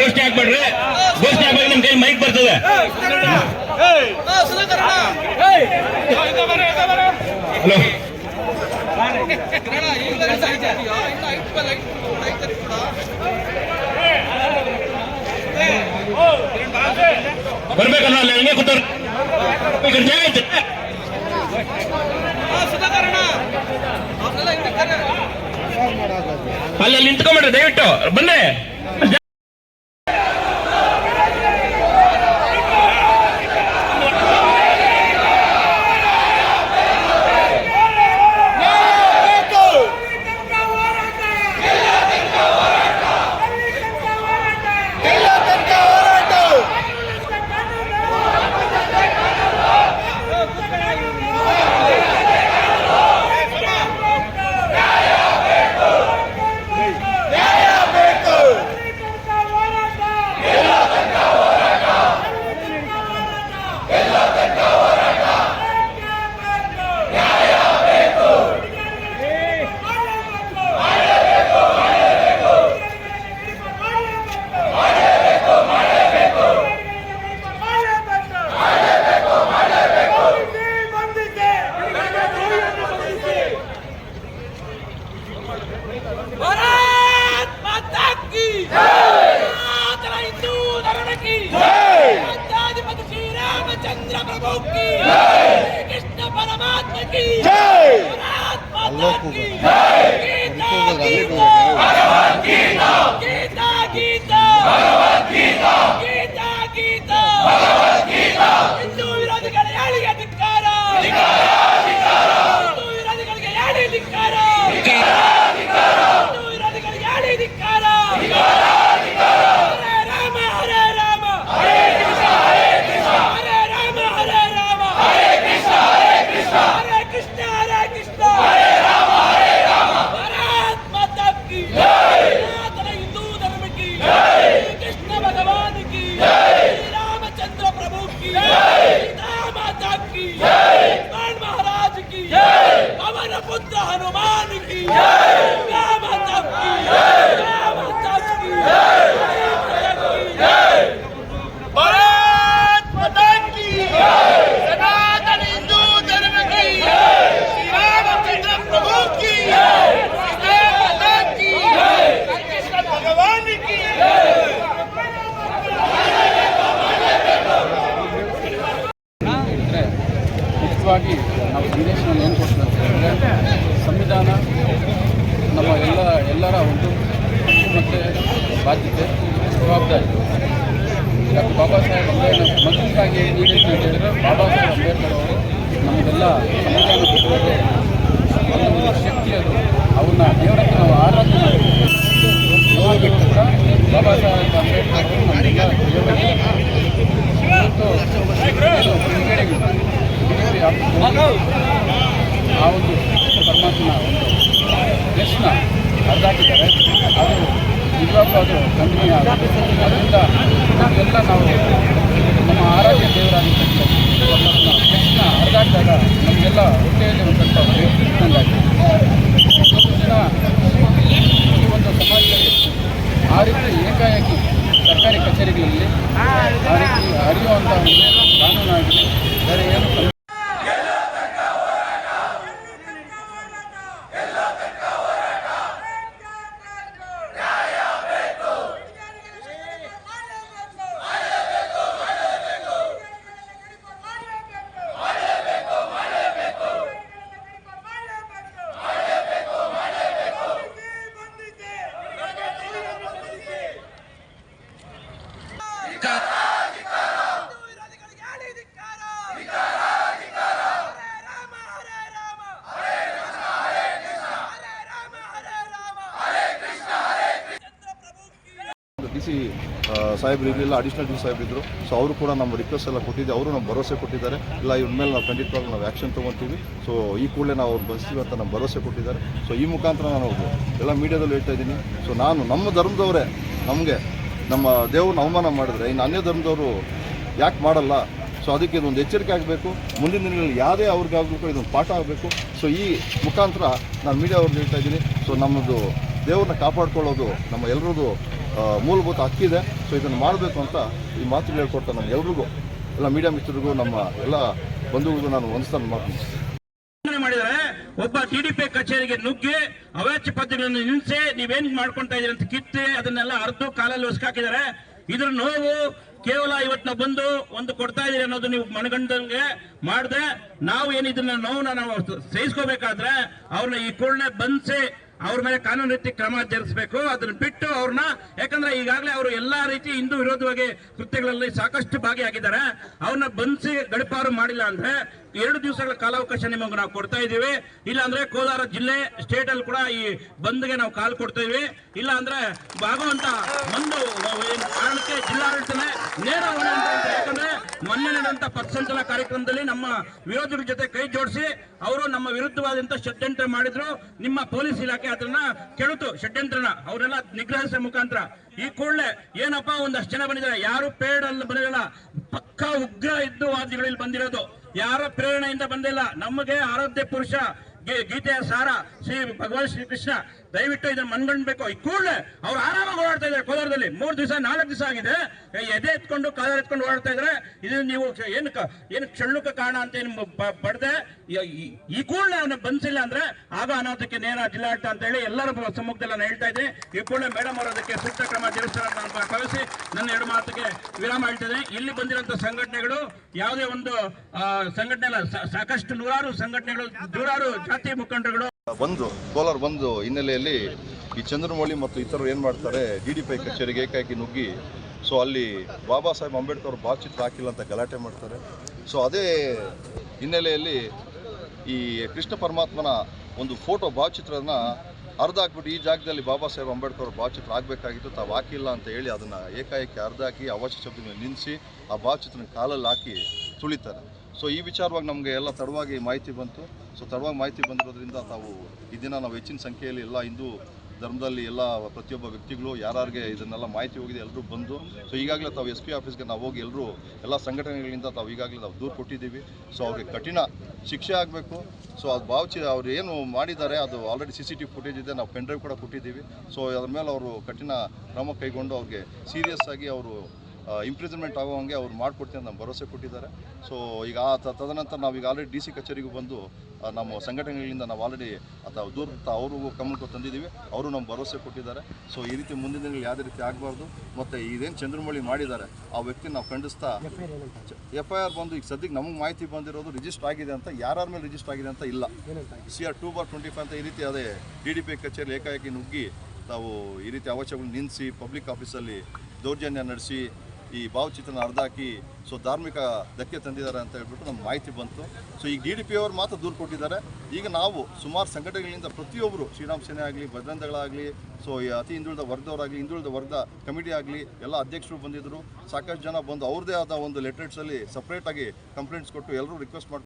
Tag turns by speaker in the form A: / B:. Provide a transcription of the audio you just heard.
A: ಘೋಷಣೆ ಹಾಕ್ಬೇಡ್ರಿ. ಘೋಷಣೆ ಹಾಕಿ ನಮ್ ಕೈ ಮೈಕ್ ಬರ್ತದೆ. ಹಲೋ ಬರ್ಬೇಕಲ್ಲ ಅಲ್ಲಿ ಹಂಗೆ ಐತೆ ಅಲ್ಲಿ ಅಲ್ಲಿ ದಯವಿಟ್ಟು. ಬನ್ನಿ.
B: Chandra Prabhu ki
C: jai Krishna Paramatma ki jai. Paramatma ki jai. Gita Bhagavad Gita. Gita Gita. Bhagavad Gita Gita. Gita
D: Bhagavad Gita Hindu ಸಂದೇಶವನ್ನು ಏನು ಕೊಡ್ತೀವಿ ಅಂದರೆ ಸಂವಿಧಾನ, ನಮ್ಮ ಎಲ್ಲ, ಎಲ್ಲರ ಒಂದು ಮತ್ತು ಬಾಧ್ಯತೆ, ಜವಾಬ್ದಾರಿ. ಡಾಕ್ಟರ್ ಬಾಬಾ ಸಾಹೇಬ್ ಅಂಬೇಡ್ ಮೊದಲಿಗಾಗಿ ನೀಡಿದ್ದು ಹೇಳಿದರೆ ಬಾಬಾ ಸಾಹೇಬ್ ಅಂಬೇಡ್ಕರ್ ಅವರು ನಮಗೆಲ್ಲ ಸಂವಿಧಾನ ಕೊಟ್ಟಿರೋದು ಒಂದು ಒಂದು ಶಕ್ತಿ ಅದು ಅವನ್ನ ದೇವರಕ್ಕೆ ನಾವು ಆರಾಧನೆ ಮಾಡಬೇಕು ಕೂಡ ಬಾಬಾ ಸಾಹೇಬ್ ಅಂಬೇಡ್ಕರ್ ಅವರು ನಮಗೆಲ್ಲ ದೇವರಿಗೆ ಇವತ್ತು ಏನು ಬಿಡುಗಡೆಗೆ ಬಿಡುಗಡೆ ಆಗ್ತಿದೆ. ಆ ಒಂದು ಪರಮಾತ್ಮನ ಒಂದು. ಯಶ್ನ ಹರಿದಾಕಿದ್ದಾರೆ ಅದು ನಿಜವಾಗ್ಲೂ ಅದು ಕಂಟಿನ್ಯೂ ಆಗುತ್ತೆ. ಅದರಿಂದ ನಮಗೆಲ್ಲ ನಾವು ನಮ್ಮ ಆರಾಧ್ಯ ದೇವರಾಗಿರ್ತಕ್ಕಂಥ ಯಶ್ನ ಹರಿದಾಕಿದಾಗ ನಮಗೆಲ್ಲ ಹೊಟ್ಟೆಯಲ್ಲಿ ಒಂದಂಥ ವ್ಯಕ್ತಿತ್ವಂಗಾಗಿದೆ ಇವತ್ತು ದಿನ ಈ ಒಂದು ಸಮಾಜದಲ್ಲಿ ಆ ರೀತಿ ಏಕಾಏಕಿ ಸರ್ಕಾರಿ ಕಚೇರಿಗಳಲ್ಲಿ ಆ ರೀತಿ ಹರಿಯುವಂಥ ಒಂದು ಕಾನೂನಾಗಿದೆ ಬೇರೆ ಏನು ಸಂ-
B: ಹಿಂದೂ ವಿರೋಧಿಗಳಿಗೆ ಯಾಳಿ ಧಿಕ್ಕಾರ
E: ಡಿ ಸಿ ಸಾಹೇಬ್ರು ಇರಲಿಲ್ಲ ಅಡಿಷನಲ್ ಡಿ ಸಾಹೇಬ್ ಇದ್ದರು ಸೊ ಅವರು ಕೂಡ ನಮ್ಮ ರಿಕ್ವೆಸ್ಟ್ ಎಲ್ಲ ಕೊಟ್ಟಿದ್ದೆ. ಅವರು ನಮ್ಮ ಭರವಸೆ ಕೊಟ್ಟಿದ್ದಾರೆ. ಇಲ್ಲ, ಇವ್ರ ಮೇಲೆ ನಾವು ಖಂಡಿತವಾಗ್ಲೂ ನಾವು ಆ್ಯಕ್ಷನ್ ತೊಗೊತೀವಿ. ಸೊ ಈ ಕೂಡಲೇ ನಾವು ಅವ್ರು ಬಸ್ತೀವಿ ಅಂತ ನಮ್ಮ ಭರವಸೆ ಕೊಟ್ಟಿದ್ದಾರೆ. ಸೊ ಈ ಮುಖಾಂತರ ನಾನು ಎಲ್ಲ ಮೀಡಿಯಾದಲ್ಲಿ ಹೇಳ್ತಾ ಇದ್ದೀನಿ. ಸೊ ನಾನು ನಮ್ಮ ಧರ್ಮದವರೇ. ನಮಗೆ ನಮ್ಮ ದೇವ್ರನ್ನ ಅವಮಾನ ಮಾಡಿದ್ರೆ ಇನ್ನು ಅನ್ಯ ಧರ್ಮದವರು ಯಾಕೆ ಮಾಡಲ್ಲ? ಸೊ ಅದಕ್ಕೆ ಇದೊಂದು ಎಚ್ಚರಿಕೆ ಆಗಬೇಕು. ಮುಂದಿನ ದಿನಗಳಲ್ಲಿ ಯಾವುದೇ ಅವ್ರಿಗಾಗಬೇಕು ಇದೊಂದು ಪಾಠ ಆಗಬೇಕು. ಸೊ ಈ ಮುಖಾಂತರ ನಾನು ಮೀಡಿಯಾ ಅವ್ರಿಗೆ ಹೇಳ್ತಾ ಇದ್ದೀನಿ. ಸೊ ನಮ್ಮದು ದೇವ್ರನ್ನ ಕಾಪಾಡ್ಕೊಳ್ಳೋದು ನಮ್ಮ ಎಲ್ರದ್ದು ಮೂಲಭೂತ ಹಕ್ಕಿದೆ ಸೊ ಇದನ್ನು ಮಾಡಬೇಕು ಅಂತ ಈ ಮಾತು ಹೇಳ್ಕೊಡ್ತಾ ನಮ್ಮ ಎಲ್ರಿಗೂ, ಎಲ್ಲ ಮೀಡಿಯಾ ಮಿತ್ರರಿಗೂ, ನಮ್ಮ ಎಲ್ಲ ಬಂಧುಗಳಿಗೂ ನಾನು ಒಂದು ಮಾತು
A: ಒಬ್ಬ ಟಿಡಿಪಿ ಕಚೇರಿಗೆ ನುಗ್ಗಿ ಅವಾಚ್ಯ ಪದ್ಯಗಳನ್ನು ನಿಲ್ಲಿಸಿ ನೀವೇನ್ ಮಾಡ್ಕೊಂತ ಇದೀರಿ ಅಂತ ಕಿತ್ತಿ ಅದನ್ನೆಲ್ಲ ಅರ್ಧ ಕಾಲಲ್ಲಿ ಹೊಸಕಾಕಿದ್ದಾರೆ ಇದ್ರ ನೋವು ಕೇವಲ ಇವತ್ತು ನಾವು ಬಂದು ಒಂದು ಕೊಡ್ತಾ ಇದೀರಿ ಅನ್ನೋದು ನೀವು ಮನಗಂಡಂಗೆ ಮಾಡದೆ, ನಾವು ಏನಿದ್ರ ನೋವನ್ನ ನಾವು ಸಹಿಸ್ಕೋಬೇಕಾದ್ರೆ ಅವ್ರನ್ನ ಈ ಕೂಡಲೇ ಬಂಧಿಸಿ ಅವ್ರ ಮೇಲೆ ಕಾನೂನು ರೀತಿ ಕ್ರಮ ಜರುಗಿಸಬೇಕು. ಅದನ್ನ ಬಿಟ್ಟು ಅವ್ರನ್ನ, ಯಾಕಂದ್ರೆ ಈಗಾಗಲೇ ಅವರು ಎಲ್ಲಾ ರೀತಿ ಹಿಂದೂ ವಿರೋಧವಾಗಿ ಕೃತ್ಯಗಳಲ್ಲಿ ಸಾಕಷ್ಟು ಭಾಗಿಯಾಗಿದ್ದಾರೆ. ಅವ್ರನ್ನ ಬಂಧಿಸಿ ಗಡಿಪಾರು ಮಾಡಿಲ್ಲ ಅಂದ್ರೆ ಎರಡು ದಿವಸಗಳ ಕಾಲಾವಕಾಶ ನಿಮಗೆ ನಾವು ಕೊಡ್ತಾ ಇದ್ದೀವಿ. ಇಲ್ಲ ಅಂದ್ರೆ ಕೋಲಾರ ಜಿಲ್ಲೆ ಸ್ಟೇಟ್ ಅಲ್ಲಿ ಕೂಡ ಈ ಬಂದ್ಗೆ ನಾವು ಕಾಲ್ ಕೊಡ್ತಾ ಇದೀವಿ ಇಲ್ಲ ಅಂದ್ರೆ ಭಾಗವಂತ ಒಂದು ಏನ್ ಕಾರಣಕ್ಕೆ ಜಿಲ್ಲಾಡಳಿತನೇ ನೇರ ಹೊಣೆ ಅಂತ ಹೇಳ್ತಾರೆ. ಯಾಕಂದ್ರೆ ನಡೆದಂತ ಪಥಸಂಚಲ ಕಾರ್ಯಕ್ರಮದಲ್ಲಿ ನಮ್ಮ ವಿರೋಧಿಗಳ ಜೊತೆ ಕೈ ಜೋಡಿಸಿ ಅವರು ನಮ್ಮ ವಿರುದ್ಧವಾದಂತ ಷಡ್ಯಂತ್ರ ಮಾಡಿದ್ರು. ನಿಮ್ಮ ಪೊಲೀಸ್ ಇಲಾಖೆ ಅದನ್ನ ಕೆಡುತು ಷಡ್ಯಂತ್ರನ. ಅವರೆಲ್ಲ ನಿಗ್ರಹಿಸುವ ಮುಖಾಂತರ. ಈ ಕೂಡಲೇ ಏನಪ್ಪ, ಒಂದಷ್ಟು ಜನ ಬಂದಿದ್ದಾರೆ. ಯಾರು ಪೇಡ್ ಅಲ್ಲಿ ಬಂದಿರಲ್ಲ. ಪಕ್ಕಾ ಉಗ್ರ ಇದ್ದುವಾದಿಗಳು ಇಲ್ಲಿ ಬಂದಿರೋದು. ಯಾರ ಪ್ರೇರಣೆಯಿಂದ ಬಂದಿಲ್ಲ. ನಮಗೆ ಆರಾಧ್ಯ ಪುರುಷ ಗೀತೆಯ ಸಾರ ಶ್ರೀ ಭಗವಾನ್ ಶ್ರೀ ಕೃಷ್ಣ ದಯವಿಟ್ಟು ಇದನ್ನ ಮನ್ಗಣ್ಬೇಕು ಈ ಕೂಡಲೇ ಅವ್ರು ಆರಾಮಾಗಿ ಓಡಾಡ್ತಾ ಇದ್ದಾರೆ ಕೋಲಾರದಲ್ಲಿ. ಮೂರು ದಿವಸ, ನಾಲ್ಕು ದಿವಸ ಆಗಿದೆ. ಎದೆ ಎತ್ಕೊಂಡು, ಕಾಲರ್ ಎತ್ಕೊಂಡು ಓಡಾಡ್ತಾ ಇದ್ರೆ ಇದು ನೀವು ಏನು ಏನು ಕ್ಷಣ್ಣುಕ ಕಾರಣ ಅಂತ ಏನು ಪಡೆದೆ ಈ ಕೂಡಲೇ ಅವನ್ನ ಬಂಧಿಸಿಲ್ಲ ಅಂದ್ರೆ ಆಗ ಅನಾಹುತಕ್ಕೆ ನೇರ ಜಿಲ್ಲಾಡಳಿತ ಅಂತ ಹೇಳಿ ಎಲ್ಲರ ಸಮ್ಮುಖದಲ್ಲಿ ನಾನು ಹೇಳ್ತಾ ಇದ್ದೆ. ಈ ಕೂಡಲೇ ಮೇಡಮ್ ಅವರು ಅದಕ್ಕೆ ಸೂಕ್ತ ಕ್ರಮ ಜರುಗಿಸ್ತಾರೆ ಅಂತ ಭಾವಿಸಿ ನನ್ನ ಎರಡು ಮಾತಿಗೆ ವಿರಾಮ ಹೇಳ್ತಿದೆ ಇಲ್ಲಿ ಬಂದಿರುವಂತ ಸಂಘಟನೆಗಳು ಯಾವುದೇ ಒಂದು ಸಂಘಟನೆ ಸಾಕಷ್ಟು ನೂರಾರು ಸಂಘಟನೆಗಳು, ನೂರಾರು ಜಾತಿ ಮುಖಂಡರುಗಳು
E: ಬಂದು ಕೋಲಾರ ಒಂದು ಹಿನ್ನೆಲೆಯಲ್ಲಿ ಈ ಚಂದ್ರಮೌಳಿ ಮತ್ತು ಇತರರು ಏನು ಮಾಡ್ತಾರೆ? ಡಿ ಡಿ ಪೈ ಕಚೇರಿಗೆ ಏಕಾಏಕಿ ನುಗ್ಗಿ ಸೊ ಅಲ್ಲಿ ಬಾಬಾ ಸಾಹೇಬ್ ಅಂಬೇಡ್ಕರ್ ಭಾವಚಿತ್ರ ಹಾಕಿಲ್ಲ ಅಂತ ಗಲಾಟೆ ಮಾಡ್ತಾರೆ. ಸೊ ಅದೇ ಹಿನ್ನೆಲೆಯಲ್ಲಿ ಈ ಕೃಷ್ಣ ಪರಮಾತ್ಮನ ಒಂದು ಫೋಟೋ ಭಾವಚಿತ್ರನ ಅರ್ಧ ಹಾಕ್ಬಿಟ್ಟು ಈ ಜಾಗದಲ್ಲಿ ಬಾಬಾ ಸಾಹೇಬ್ ಅಂಬೇಡ್ಕರ್ ಭಾವಚಿತ್ರ ಆಗಬೇಕಾಗಿತ್ತು ತಾವು ಹಾಕಿಲ್ಲ ಅಂತ ಹೇಳಿ ಅದನ್ನು ಏಕಾಏಕಿ ಅರ್ಧ ಹಾಕಿ ಅವಶ್ಯ ಶಬ್ದಗಳನ್ನು ನಿಲ್ಲಿಸಿ ಆ ಭಾವಚಿತ್ರನ ಕಾಲಲ್ಲಿ ಹಾಕಿ ತುಳಿತಾರೆ. ಸೊ ಈ ವಿಚಾರವಾಗಿ ನಮಗೆ ಎಲ್ಲ ತಡವಾಗಿ ಮಾಹಿತಿ ಬಂತು. ಸೊ ತಡವಾಗಿ ಮಾಹಿತಿ ಬಂದಿರೋದ್ರಿಂದ ತಾವು ದಿನ ನಾವು ಹೆಚ್ಚಿನ ಸಂಖ್ಯೆಯಲ್ಲಿ ಎಲ್ಲ ಹಿಂದೂ ಧರ್ಮದಲ್ಲಿ ಎಲ್ಲ ಪ್ರತಿಯೊಬ್ಬ ವ್ಯಕ್ತಿಗಳು ಯಾರ್ಯಾರಿಗೆ ಇದನ್ನೆಲ್ಲ ಮಾಹಿತಿ ಹೋಗಿದೆ ಎಲ್ಲರೂ ಬಂದು ಸೊ ಈಗಾಗಲೇ ತಾವು ಎಸ್ ಪಿ ಆಫೀಸ್ಗೆ ನಾವು ಹೋಗಿ ಎಲ್ಲರೂ ಎಲ್ಲ ಸಂಘಟನೆಗಳಿಂದ ತಾವು ಈಗಾಗಲೇ ನಾವು ದೂರು ಕೊಟ್ಟಿದ್ದೀವಿ. ಸೊ ಅವ್ರಿಗೆ ಕಠಿಣ ಶಿಕ್ಷೆ ಆಗಬೇಕು. ಸೊ ಅದು ಭಾವಚಿ ಅವ್ರು ಏನು ಮಾಡಿದ್ದಾರೆ ಅದು already C C T footage ಇದೆ, ನಾವು ಪೆನ್ ಡ್ರೈವ್ ಕೂಡ ಕೊಟ್ಟಿದ್ದೀವಿ. ಸೊ ಅದ್ರ ಮೇಲೆ ಅವರು ಕಠಿಣ ಕ್ರಮ ಕೈಗೊಂಡು ಅವ್ರಿಗೆ ಸೀರಿಯಸ್ ಆಗಿ ಅವರು ಇಂಪ್ರಿಸನ್ಮೆಂಟ್ ಆಗೋವಂಗೆ ಅವ್ರು ಮಾಡಿಕೊಡ್ತೀನಿ ಅಂತ ನಮ್ಮ ಭರವಸೆ ಕೊಟ್ಟಿದ್ದಾರೆ. ಸೊ ಈಗ ಆ ತದನಂತರ ನಾವು ಈಗ ಆಲ್ರೆಡಿ ಡಿ ಸಿ ಕಚೇರಿಗೂ ಬಂದು ನಮ್ಮ ಸಂಘಟನೆಗಳಿಂದ ನಾವು ಆಲ್ರೆಡಿ ಅಥವಾ ದೂರ ಅವ್ರಿಗೂ ಗಮನಕ್ಕೆ ತಂದಿದ್ದೀವಿ. ಅವರು ನಮ್ಮ ಭರವಸೆ ಕೊಟ್ಟಿದ್ದಾರೆ. ಸೊ ಈ ರೀತಿ ಮುಂದಿನ ದಿನಗಳಲ್ಲಿ ಯಾವುದೇ ರೀತಿ ಆಗಬಾರ್ದು. ಮತ್ತು ಇದೇನು ಚಂದ್ರಮೌಳಿ ಮಾಡಿದ್ದಾರೆ, ಆ ವ್ಯಕ್ತಿ ನಾವು ಖಂಡಿಸ್ತಾ ಎಫ್ ಐ ಆರ್ ಬಂದು ಈಗ ಸದ್ಯಕ್ಕೆ ನಮಗೆ ಮಾಹಿತಿ ಬಂದಿರೋದು ರಿಜಿಸ್ಟರ್ ಆಗಿದೆ ಅಂತ, ಯಾರ್ಯಾರ ಮೇಲೆ ರಿಜಿಸ್ಟರ್ ಆಗಿದೆ ಅಂತ ಇಲ್ಲ. C R two bar twenty five ಅಂತ ಈ ರೀತಿ ಅದೇ ಡಿ ಡಿ ಪಿ ಕಚೇರಿ ಏಕಾಏಕಿ ನುಗ್ಗಿ ತಾವು ಈ ರೀತಿ ಅವಶ್ಯಗಳು ನಿಲ್ಲಿಸಿ ಪಬ್ಲಿಕ್ ಆಫೀಸಲ್ಲಿ ದೌರ್ಜನ್ಯ ನಡೆಸಿ ಈ ಭಾವಚಿತ್ರನ ಅರ್ಧ ಹಾಕಿ ಸೊ ಧಾರ್ಮಿಕ ಧಕ್ಕೆ ತಂದಿದ್ದಾರೆ ಅಂತ ಹೇಳ್ಬಿಟ್ಟು ನಮ್ಗೆ ಮಾಹಿತಿ ಬಂತು. ಸೊ ಈಗ ಡಿ ಡಿ ಪಿ ಅವರು ಮಾತ್ರ ದೂರು ಕೊಟ್ಟಿದ್ದಾರೆ. ಈಗ ನಾವು ಸುಮಾರು ಸಂಘಟನೆಗಳಿಂದ ಪ್ರತಿಯೊಬ್ಬರು ಶ್ರೀರಾಮ್ ಸೇನೆ ಆಗಲಿ ಭದ್ರಂದಗಳಾಗಲಿ ಸೊ ಅತಿ ಹಿಂದುಳಿದ ವರ್ಗದವರಾಗಲಿ, ಹಿಂದುಳಿದ ವರ್ಗದ ಕಮಿಟಿ ಆಗಲಿ, ಎಲ್ಲ ಅಧ್ಯಕ್ಷರು ಬಂದಿದ್ದರು. ಸಾಕಷ್ಟು ಜನ ಬಂದು ಅವ್ರದ್ದೇ ಆದ ಒಂದು ಲೆಟರ್ಸಲ್ಲಿ ಸಪ್ರೇಟಾಗಿ ಕಂಪ್ಲೇಂಟ್ಸ್ ಕೊಟ್ಟು ಎಲ್ಲರೂ ರಿಕ್ವೆಸ್ಟ್ ಮಾಡಿ